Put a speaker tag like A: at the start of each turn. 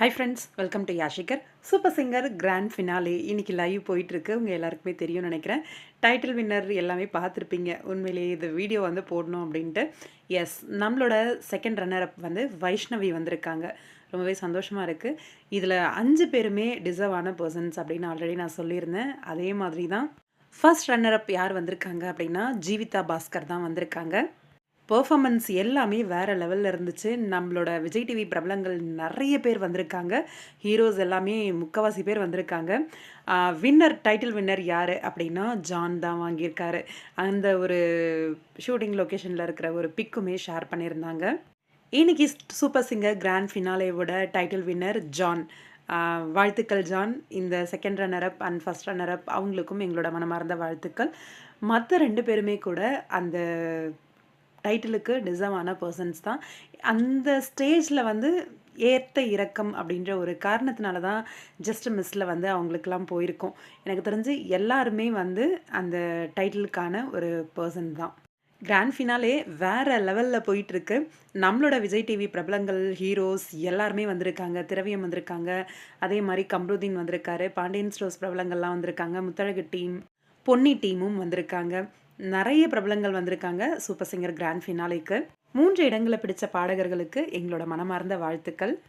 A: Hi friends welcome to யாஷிகர் super singer grand finale இன்னைக்கு live போயிட்டுருக்கு. உங்கள் எல்லாருக்குமே தெரியும்னு நினைக்கிறேன். டைட்டில் வின்னர் எல்லாமே பார்த்துருப்பீங்க. உண்மையிலேயே இது வீடியோ வந்து போடணும் அப்படின்ட்டு. எஸ் நம்மளோட செகண்ட் ரன்னர் அப் வந்து வைஷ்ணவி வந்திருக்காங்க. ரொம்பவே சந்தோஷமாக இருக்குது இதில் அஞ்சு பேருமே டிசர்வ் ஆன பர்சன்ஸ் அப்படின்னு ஆல்ரெடி நான் சொல்லியிருந்தேன். அதே மாதிரி தான் ஃபர்ஸ்ட் ரன்னர் அப் யார் வந்திருக்காங்க அப்படின்னா ஜீவிதா பாஸ்கர் தான் வந்திருக்காங்க. பர்ஃபாமன்ஸ் எல்லாமே வேறு லெவலில் இருந்துச்சு. நம்மளோட விஜய் டிவி பிரபலங்கள் நிறைய பேர் வந்திருக்காங்க. ஹீரோஸ் எல்லாமே முக்கவாசி பேர் வந்திருக்காங்க. வின்னர் டைட்டில் வின்னர் யார் அப்படின்னா ஜான் தான் வாங்கியிருக்காரு. அந்த ஒரு ஷூட்டிங் லொக்கேஷனில் இருக்கிற ஒரு பிக்குமே ஷேர் பண்ணியிருந்தாங்க. இன்னைக்கு சூப்பர் சிங்கர் கிராண்ட் ஃபினாலேவோட டைட்டில் வின்னர் ஜான் வாழ்த்துக்கள் ஜான் இந்த second runner up and first runner up அவங்களுக்கும் எங்களோட மனமார்ந்த வாழ்த்துக்கள். மற்ற ரெண்டு பேருமே கூட அந்த டைட்டிலுக்கு டிசர்வ் பர்சன்ஸ் தான். அந்த ஸ்டேஜில் வந்து ஏற்ற இறக்கம் அப்படின்ற ஒரு காரணத்தினால தான் ஜஸ்ட் மிஸ்ஸில் வந்து அவங்களுக்கெல்லாம் போயிருக்கோம். எனக்கு தெரிஞ்சு எல்லாருமே வந்து அந்த டைட்டிலுக்கான ஒரு பர்சன் தான். கிராண்ட் ஃபினாலே வேறு லெவலில் போயிட்டுருக்கு. நம்மளோட விஜய் டிவி பிரபலங்கள் ஹீரோஸ் எல்லாருமே வந்திருக்காங்க. திரவியம் வந்திருக்காங்க. அதே மாதிரி கம்ருதீன் வந்திருக்காரு. பாண்டியன் ஸ்டோர்ஸ் பிரபலங்கள்லாம் வந்திருக்காங்க. முத்தழகு டீம் பொன்னி டீமும் வந்திருக்காங்க. நிறைய பிரபலங்கள் வந்திருக்காங்க. சூப்பர் சிங்கர் கிராண்ட் ஃபினாலேக்கு. மூன்று இடங்களை பிடித்த பாடகர்களுக்கு எங்களோட மனமார்ந்த வாழ்த்துக்கள்.